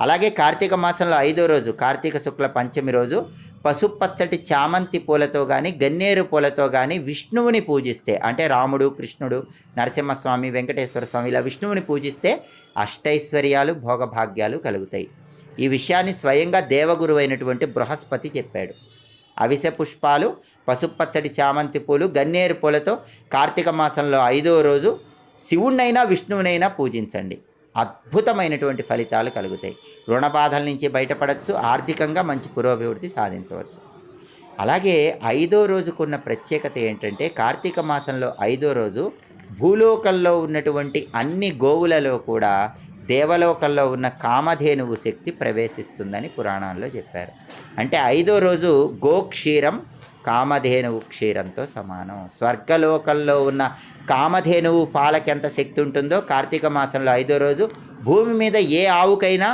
అలాగే కార్తీక మాసంలో ఐదో రోజు కార్తీక శుక్ల పంచమి రోజు పసుపచ్చటి చామంతి పూలతో కానీ గన్నేరు పూలతో కానీ విష్ణువుని పూజిస్తే అంటే రాముడు కృష్ణుడు నరసింహస్వామి వెంకటేశ్వర స్వామి ఇలా విష్ణువుని పూజిస్తే అష్టైశ్వర్యాలు భోగభాగ్యాలు కలుగుతాయి. ఈ విషయాన్ని స్వయంగా దేవగురు అయినటువంటి బృహస్పతి చెప్పాడు. అవిసె పుష్పాలు పసుపచ్చటి చామంతి పూలు గన్నేరు పూలతో కార్తీక మాసంలో ఐదో రోజు శివుణ్ణైనా విష్ణువునైనా పూజించండి. అద్భుతమైనటువంటి ఫలితాలు కలుగుతాయి. రుణ బాధల నుంచి బయటపడవచ్చు ఆర్థికంగా మంచి పురోభివృద్ధి సాధించవచ్చు. అలాగే ఐదో రోజుకున్న ప్రత్యేకత ఏంటంటే కార్తీక మాసంలో ఐదో రోజు భూలోకంలో ఉన్నటువంటి అన్ని గోవులలో కూడా దేవలోకంలో ఉన్న కామధేనువు శక్తి ప్రవేశిస్తుందని పురాణాల్లో చెప్పారు. అంటే ఐదో రోజు గోక్షీరం కామధేనువు క్షీరంతో సమానం. స్వర్గలోకంలో ఉన్న కామధేనువు పాలకెంత శక్తి ఉంటుందో కార్తీక మాసంలో ఐదో రోజు భూమి మీద ఏ ఆవుకైనా